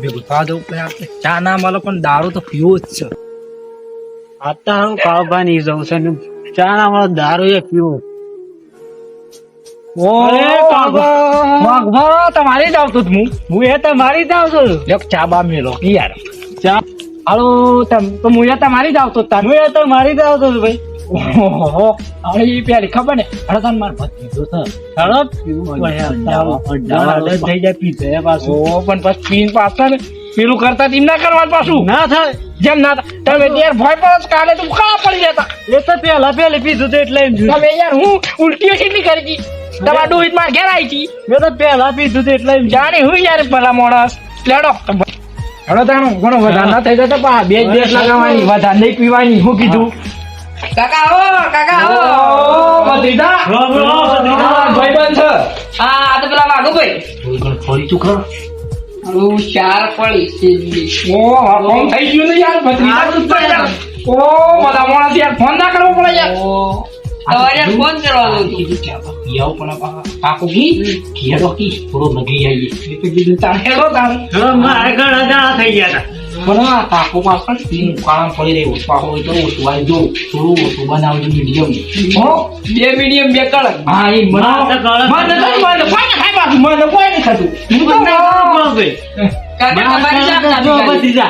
ભેગું થવા જવું પડે ચા ના મળે પણ દારૂ તો પીવો જ છે. આતા હું કાવભા નહીં જવું છે ચા ના મળે દારૂ એ પીવો. તમારી જ આવતો હું હું એ તમારી મારી જ આવતો છું. લ્યો, ચા બા મેલો યાર. ચા હાલો હું એ તમારી જ આવતો હું એ તો મારી જ આવતો ભાઈ. ઓહો પેલી ખબર ને? હળદાન માર ભત્રીજો છે. તરત પીવું પડે અડ્ડાવા- અડ્ડાવા આદત થઈ જાય પીધે પાછું. ઓ પણ પછી પીન પાછા ને પેલું કરતા તેમ ના કરવા પાછું. ના થાય. જેમ ના તમે યાર ભય પર કાલે તું કા પડી જતા. એ તો પેલા પેલી પીધું તો એટલે તમે યાર હું ઉલટીઓ કેટલી કરી તમારા ડોહિતમાં ઘેર આવી હતી મેં તો પેલા પીધું તો એટલે જાણે હું યાર ભલા માણસ લેડો. હેડો તાણું ઘણો વધારે ના થઈ જતો પા બે જ દિવસ લગાવવાની વધારે નહીં પીવાની હું કીધું. કાકા કાકા ઓ ભત્રીજા રામ રામ, ભત્રીજા. ભાઈ બન છે. હા આ તો પેલા વાઘો ભાઈ. ફરી હું ચાર પડી સીધી. ઓ ફોન થઈ ગયું ને યાર તું યાર. ઓ બધા માણસ યાર ફોન ના કરવો પડે યાર. તમારે ફોન કરવાનો પણ થોડો આવીએ. તો કીધું મારે થઈ ગયા હતા. પણ આ પાકો માં પણ પીન કામ પડી રહ્યું પાકો હોય તો ઓછું આવી જો થોડું ઓછું બનાવજો મીડિયમ બે મીડિયમ બે કડક હા એ મને. મને મને કોઈ ખાઈ પાછું મને કોઈ નહીં ખાતું હું તો. કાકા તમારી જો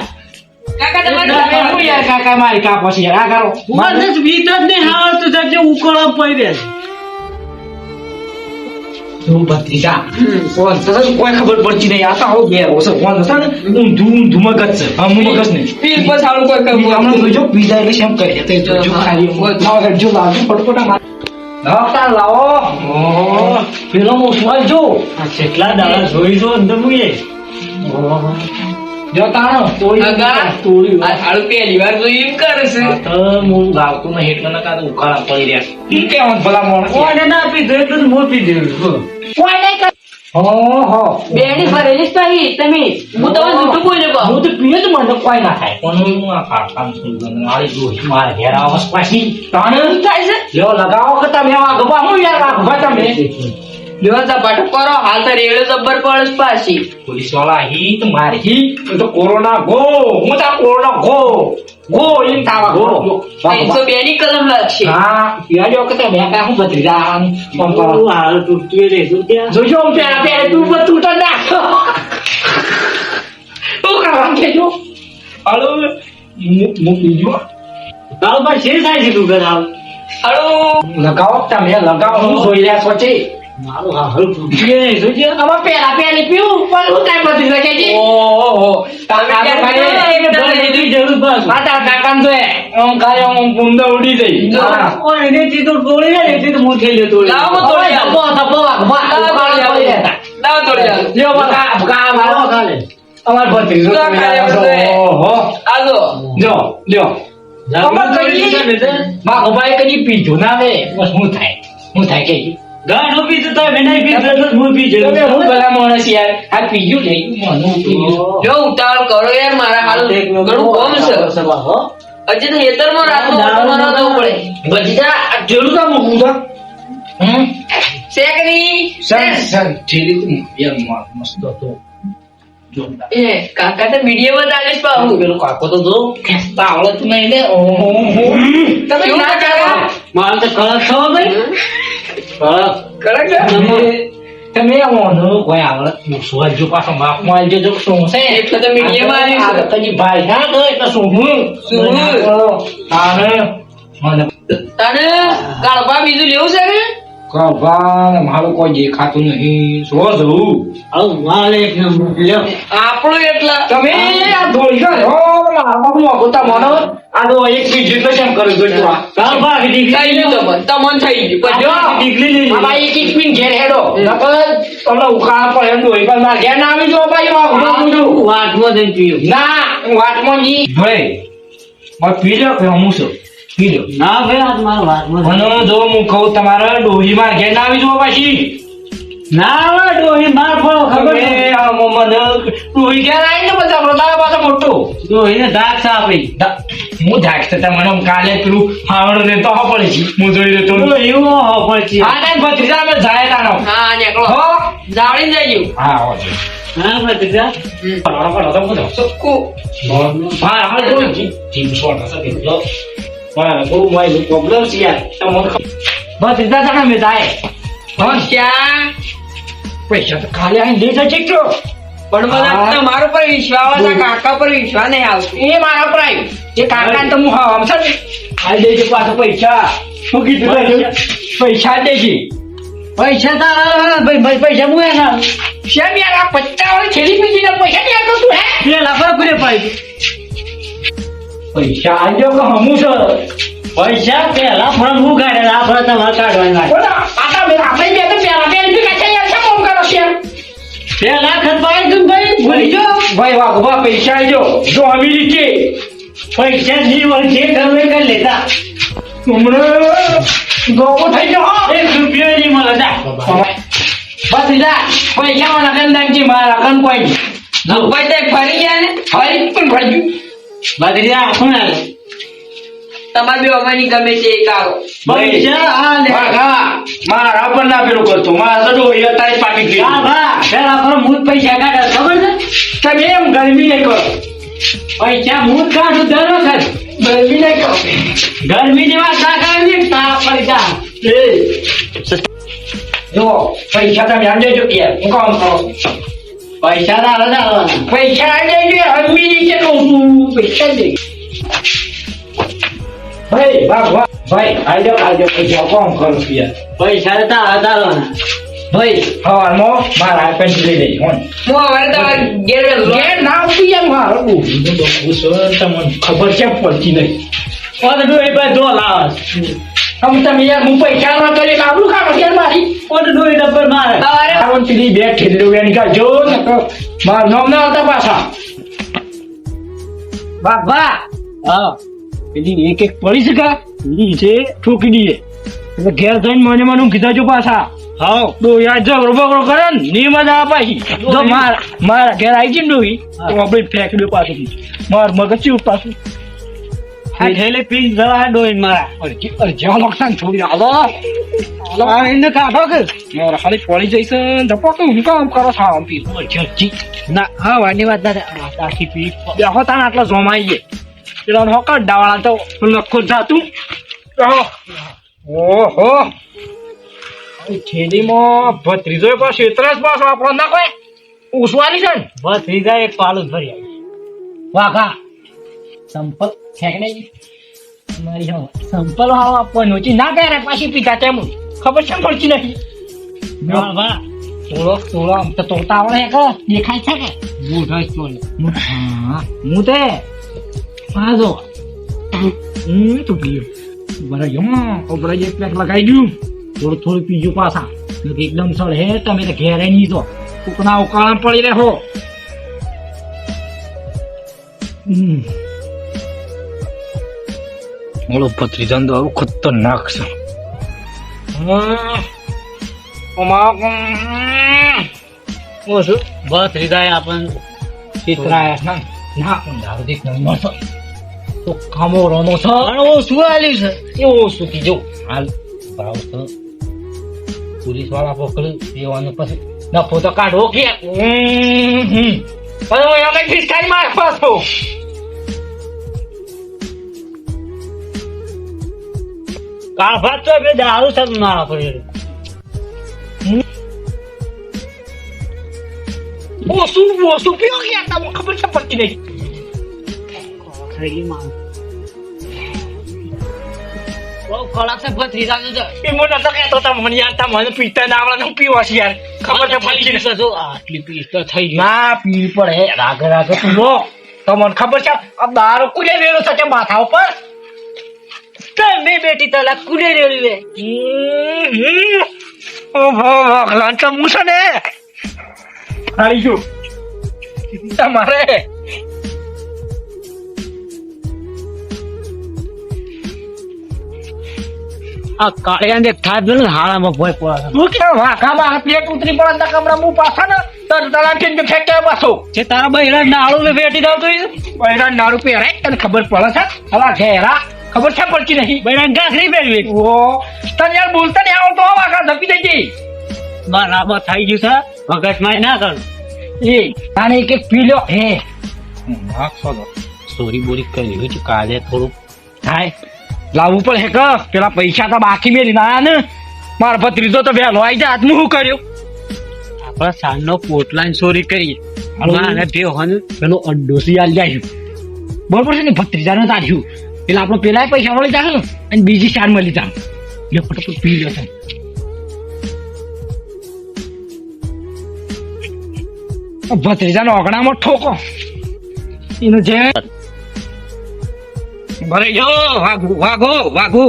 કાકા. તમારી કાકા મારી કાપો છે આ કરો મને બીત જ નહીં આવડતું તો જે ઉકળો પડી રહે. તું ભત્રીજા કોણ છે કોઈ ખબર પડતી નહીં આતા હો ઘેર હશે કોણ હશે ને ઊંધું ધૂમ મગજ છે હમ હું મગજ નહીં પીર પર સારું કોઈ કરવું હમણાં જોજો પીઝા એટલે શેમ કરી તે જો ખાલી લાવો હેડજો લાવજો ફટફટ માર લાવો તાર લાવો પેલો મોસવાલ જો કેટલા દાડા જોઈ જો અંદર હું એ. જો તાણો તોડી કાકા તોડી આ સારું પહેલી વાર જોઈ એમ કરે છે. તો હું તો ઉકાળા પડી રહ્યા. ઈ ભલા કોને ના ઓહો તમે. હું તમને જૂઠું બોલ્યો બા. હું તો પીએ જ મને કોઈ ના થાય. પણ હું આ કામ છું મારી ઘેર આવસ પાછી. તાણે? થાય છે? લ્યો લગાવો કે તમે આ હું યાર આ તમે? લ્યો ઝપાટો કરો હાલ તો રેડો જબ્બર પડે પાછી. પોલીસવાળા હિત મારી એ તો કોરોના ગો હું તો કોરોના ગો ગો ઇન તાવા ગો. તો બે ની કલમ લાગશે. હા પિયાજો વખતે તે મેં કાંઈ હું બદલી જા ફોન કરો? તું હાલ તૂટતું રે શું ત્યાં. જોજો હું પેલા પેલા તું પર તૂટ ના શું કરવા કેજો હાલો હું પીજો તારો પર શેર થાય છે તું ઘર આવ. હાલો. લગાવો તમે લગાવો હું જોઈ રહ્યા છો છે મારું હાલ તૂટતું એ રહેતું પેલા પેલી પીવું પણ હું કાંઈ બદલી શકે છે. ઓહો તમે કાકા ભાઈ, કીધું? ઘરે એટલી જરૂર. માતા તો ઉડી જઈ ઓ, તોડી તો તોડી. લાવો તોડી. લાવો તોડી. લ્યો. બકા, બકા, મારો ખાલે. અમાર ભત્રીજો. ઓહો. જો લ્યો. અમાર કઈ- ભાઈ કદી પીધું ના લે બસ હું થાય. હું થાય કે? ગાંઠ ઊભી તો તમે નહીં પીધું એટલે હું પી જઉં. તમે હું ભલા માણસ યાર? આ પીજું લઈ ગયું મને જો ઉતાવળ કરો યાર મારા હાલ ઘણું કોમ છે. હો. હજી તો હેતરમાં રાતનો ઓટો મારવા જવું પડે. ભત્રીજા જોડું કામ મૂકું તો હમ? શેક. ની સર સર ઠીક યાર મસ્ત હતો. એ કાકા તો પેલો કાકો તો જો ખેંચતા આવડતું નહીં ને. તમે ના કરો? તો કળશ થવો ભાઈ. કરે તમે- ઓનો કોઈ આવડત પૂછો જો પાછો માપમાં આવજો જો શું છે? એટલે તમે મીડિયમ આવ્યું છે. આ ભાઈ ના તો એટલે શું હું? શું? તારે? મને કાળપા બીજું લેવું છે ને? કભા મારું કોઈ દેખાતું નહીં. શું જોઉં આવું એક આપણું એટલા તમે આ ધોઈ ગયો મારા અગોતા મને. આ એક બીજું તો કેમ કર્યું જોજો આ. દીકરી થઈ ગયું. તમને તમને થઈ ગયું. દીકરી ભાઈ એક એક પીન ઘેર હેડો. નકર તમને ઉકાળા પર એમ ડોહી પણ માર ઘેર ના આવી જો ભાઈ પીવું. ના વાતમાં જી ભાઈ મારે પી કે હું છું? પી ના ભાઈ આ તો મારા મને જો હું કહું તમારે ડોહી માર ઘેર ના આવી જો પાછી. ના આવે ડોહી માર ફળો ખબર એ મને ડોહી ઘેર આવીને બધા આપણો તારા મોટો. ડોહીને ધાક સાપડી હું જાગતો તો મને કાલે પેલું હાવણ ને તો હપડે છે હું જોઈ રહ્યો તો એવું એવો છે. હા ને ભત્રીજા અમે જાય તાનો હા નીકળો. હો? જાવડીને જઈ હા આવો હા ભત્રીજા? પણ પણ તો બધો ચોખ્ખું. હા હા તો જી જી હશે કે હા બહુ માય પ્રોબ્લેમ છે યાર તમને ખબર ભત્રીજા તાના મે જાય હા ક્યાં પૈસા તો ખાલી આઈને દે છે ચીકટો પણ મને મારો પર વિશ્વાસ આવે કાકા પર વિશ્વાસ નહીં આવતો એ મારા પર આવ્યું એ કાકા તો હું હા છે આ દેજે પાછો પૈસા શું કીધું? પૈસા દેજે પૈસા તારા ભાઈ પૈસા હું એના શેમ યાર આ પચાસ વાળી થેલી બીજી પૈસા નહીં તો તું હે પેલા લાખ પૂરે પાડી પૈસા આજો કે હમું છો? પૈસા પેલા ફળ હું કાઢે? આ ફળ તમારે કાઢવાના આટા આપણે બે તો પેલા બે રૂપિયા કાઢે યાર શું કામ કરો છે? લાખ જ તું ભાઈ ભૂલી જો. ભાઈ વાહ પૈસા આજો જો હમી રીતે પૈસા ની વળ જે કરવે કર લેતા. હમણાં ગોગો થઈ ગયો એક રૂપિયો નહીં મળે. જા. બસ જા. પૈસા માં લગન નાખજે મારા લગન કોઈ નહીં. ફરી ગયા ને. ફરી પણ ભરજુ ભત્રીજા શું હાલે તમારે બે અમારી ગમે છે એક આવો. પૈસા આ લે. વાઘા મારા પણ ના પેલું કરતો. મારા તો ડોહી અત્યારે પાકી ગઈ હા ભા પેલા ફળ હું પૈસા કાઢે ખબર છે? તમે એમ ગરમી નહીં કરો. પૈસા હું કાઢું દર વખત ગરમી નહીં કરો. ગરમી ની વાત ના તાપ પૈસા જો. પૈસા તમે દેજો કે હું કામ કરો. પૈસા તારા જ આવવાના પૈસા આ દેજો હમી નીચે કહું છું પૈસા દે. ભાઈ વાહ વાહ. ભાઈ આજો આજો પૈસા કોમ કરો યાર પૈસા તો જ આવવાના ભાઈ હવારમાં મારા પેન્ટ લઈ લઈ હોન હું હવે ઘેર વહેલો. ઘેર ના આપી યાર મારો ખબર છે પડતી નહીં ઓન ડોહી ભાઈ દો લાવ. આમ તમે યાર હું પૈસા ના કરી આબરું કાઢો યાર મારી? ઓન ડોહી ડબ્બર મારે. સવારે આવો પેલી બે ઠેલી વેણ કાઢજો ને તો મારા નામ ના આવતા પાછા. વાહ વાહ હા. પેલી એક એક પડી શકા પેલી છે ઠોકી દઈએ એટલે ઘેર જઈને મને મને કીધા જો પાછા. હાઉ તો યાર જો બગડો કરે ને ની મજા આ પાછી. જો મારા મારા ઘેર આવી જઈને ને ડોહી તો આપણે ફેંકી દો પાછું માર મગજ ચીવ પાછું. આ ઠેલે પી જવા ડોહી મારા. અરજી અરજી નુકસાન છોડી આલો આ એને કાઢો કે. મારા ખાલી પડી જઈશ. ને ધપકો હું કામ કરો છો આમ પી અરજી ના હા વાની વાત ના આખી પી બેહો તાને આટલા જોમાઈ ગયે પેલા હોકા ડાવાળા તો. લખો જાતું. ઓહો. છેડીમાં ભત્રીજો પાછો એટલા જ પાછો આપણો ના કોઈ ઉસવાની છે ભત્રીજા એક પાલું ભરી આવી વાઘા. સંપલ ફેંકને મારી હા સંપલ હાવ આપવાનું છે. ના ત્યારે પાછી પીધા તેમ ખબર છે પડતી નથી. વાહ આમ તો તોતા આવડે કે દેખાય છે કે? મોઢા ચોલ હું તે આ હું તો પીયો ઓપરા જે. પેક લગાઈ ગયું. થોડું થોડું પીજો પાછા. એકદમ સળ હે તમે તો ઘેરે નહીં તો. કુકના ઉકાળા પડી રહો. હમ. ઓલો ભત્રીજા તો આવું ખતરનાક છે થઈ આપણ ચિત્રાયા ના ના પણ દારૂ દેખ નહીં મળતો તો કામો રોનો છો પણ શું આલ્યું છે શું જો હાલ ભાવ તો પોલીસવાળા પકડી દેવાનું પછી નફો તો કાઢો કે હમ. હું માર પાછો કાફા તો બે દારૂ સબ ના પડે ઓછું ઓછું પીઓ ગયા તમને ખબર છે પડતી નહીં. ખરી માં બહુ ખરાબ છે ભત્રી જાજો છે એ મને તો કહેતો હતા મને યાર તમને પીતા ના આવડે હું પીવા છે યાર. ખબર છે પડતી નહીં. જો આટલી પીસ તો થઈ ના પી પડે. રાગ રાગ તું તમને ખબર છે આ દારૂ કુલે વેલો છે માથા ઉપર? તમે બેટી તલા કુડે રેડી વે ઓહો લાંચા મૂછા ને. હારી ગયું. તમારે આ કાળિયા ને થાય પેલું ને હાળામાં ભોય પડે તું કે વાઘા મારા પેટ ઉતરી પડે તા કમરા હું પાછા ને તર તલાટી ને ફેંકે પાછો. જે તારા બૈરા નાળું ને વેટી દઉં તો બૈરા નારું પહેરાય તને ખબર પડે છે? હલા ઘેરા. ખબર છે પડતી નહીં? બૈરા ગાખરી પહેરવી. ઓ તને યાર બોલતા નહીં આવડતો આ વાઘા ધપી દેજે. બરાબર થઈ ગયું છે મગજમાં ના કર. એ તાને એક એક પી લ્યો હે સોરી બોરી કરી છે કાલે થોડું થાય લાવવું પણ હે કે પેલા પૈસા તો બાકી મેલી ના ને. મારા ભત્રીજો તો વહેલો આવી જાય હું શું કર્યું? આપણા સાંજનો પોટલાની ચોરી કરી. હાલો. મારે બે હોન પેલો અડોસી આલ જાય બરોબર છે ને ભત્રીજાને તાર્યું પેલા આપણો પેલા પૈસા મળી જાય ને અને બીજી ચાર મળી જાય એટલે ફટાફટ પી છે ભત્રીજાનો અગણામાં ઠોકો. એનું જે ભરે જો વાઘુ વાઘો વાઘુ.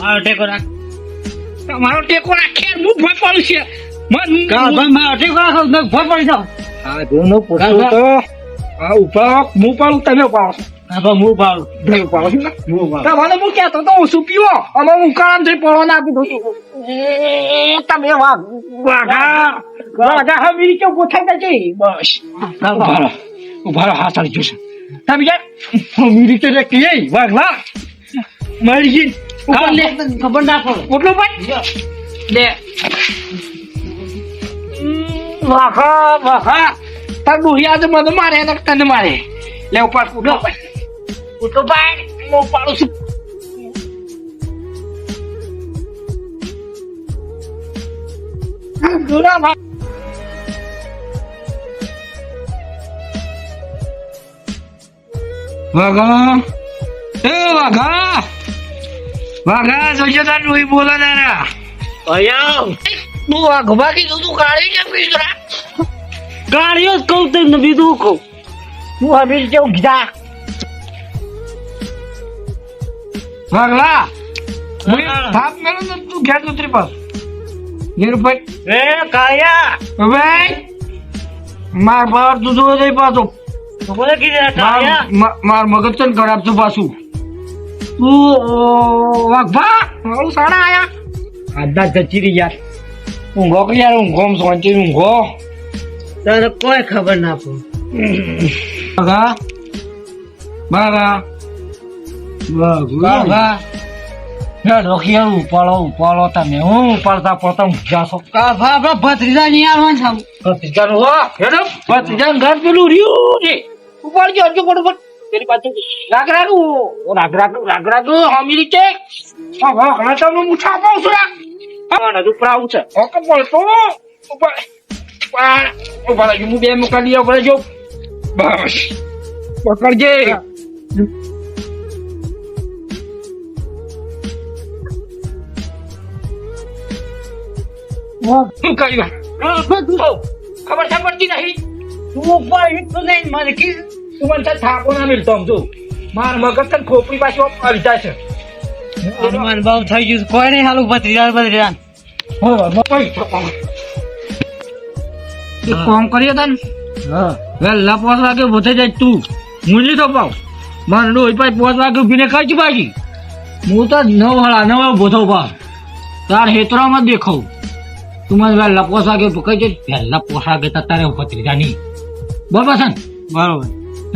મારો ટેકો રાખ. તમારો ટેકો રાખે હું ભય પડું છે. મન મારો ટેકો રાખો ને પડી જાવ આ જોનો પૂછો તો આ ઉપાડો હું પાડું તમે પાડો હા ભાઈ હું પાડું બે ઉપાડો છો ને હું પાડું તમારે હું કહેતો તો હું શું પીવો? અમે હું કારણથી પડવા ના આપી દઉં છું. તમે વાઘ વાઘા વાઘા હા મીરી કે ગોઠાઈ જશે બસ. ઊભા રહો. ઊભા રહો હાથ આવી જશે. તમે કે મીરી કે રે કે વાઘલા. મરી ગઈ. ખબર ના પડે. ઓટલું ભાઈ. લે વાઘા વાઘા. તાર ડોહી આજે મને મારે તને મારે. લે ઉપર ઉઠો ભાઈ. ઉઠો ભાઈ હું ઉપાડું છું. દુરા ભાઈ વાઘા. એ વાઘા. વાઘા જોજો તાર ડોહી બોલો તારા. અહીંયા તું વાઘવા કીધું તું કાળી કેમ પીસરા ગાડીઓ જ કહું તમને બીજું કહું? તું હમીર કેવું કીધા? વાઘલા મને થાપ મેળો ને તું ઘેર ઉતરી પાસ ઉપર એ કાયા હવે માર બાર તું જોયો જઈ પાછો. તો બોલે કીધે માર કાયા માર મગજ છે ને ખરાબ છે પાછું. તું ઓ, વાઘભા મારું સાડા આયા? આધા જચી રહી યાર ઊંઘો કે યાર ઊંઘો સોંચી ઊંઘો. તને કોઈ ખબર ના પડે. રોકી ઉપાડો ઉપાડો તમે. હું ઉપાડતા કાભા આપણા ભત્રીજા નહીં આવવાનું વાહ હેડો. ભત્રીજાનું ઘર પેલું રહ્યું છે. ઉપાડજો હજુ ફટાફટ. પેલી પાછું રાગ રાગ રાગ રાગ રાગ રાગ હમી રીતે હા હા ઘણા તમને મૂછા અપાવું છું હા હજુ પ્રાવું છે. બોલતો ઉપર ઊભા હું બે મુકા લઈ ઊભા રહેજો. બસ. પકડજે. શું કર્યું ખબર છે પડતી નહીં. તું ઉપર એટલું નહીં મને કીધું તું મને થાપો ના મિલતો આમ માર મગજ છે ખોપડી પાછી જાય છે હનુમાન બાવ થઈ ગયું કોઈ નહીં હાલું ભત્રીજા ભત્રીજા એક કામ કરીએ તને. વહેલા પાંચ વાગે બોથે જાય તું. મૂલી તો પાવ. મારે ડોઈ પાસે પાંચ વાગે ઉભીને ખાઈ બાજી હું તો નવ હળા નવ બોથો પાવ. તાર હેતરામાં દેખાવ તું મને વાગે પકડી જાય વહેલા પાંચ વાગે તો તારે ભત્રીજા નહીં. બરોબર છે બરોબર.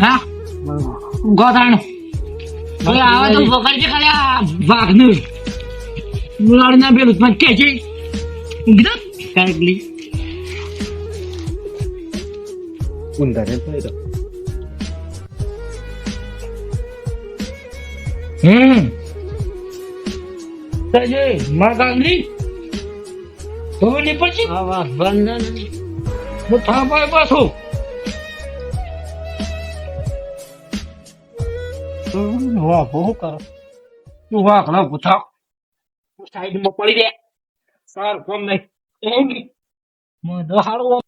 હા? ગોધાણ આવે તો પકડજે ખાલી આ વાઘને મુલાડીને પેલું મને કે છે. ઊંઘી જા. કાંઈક હમ. સજે માં ગાંધી તો ની પછી આ વાત બંધ હું થાંભાય પાછો. વાહ બહુ કરો. તું વાઘ ના પૂછા સાઈડમાં પડી દે સારું કોમ નહીં. હારું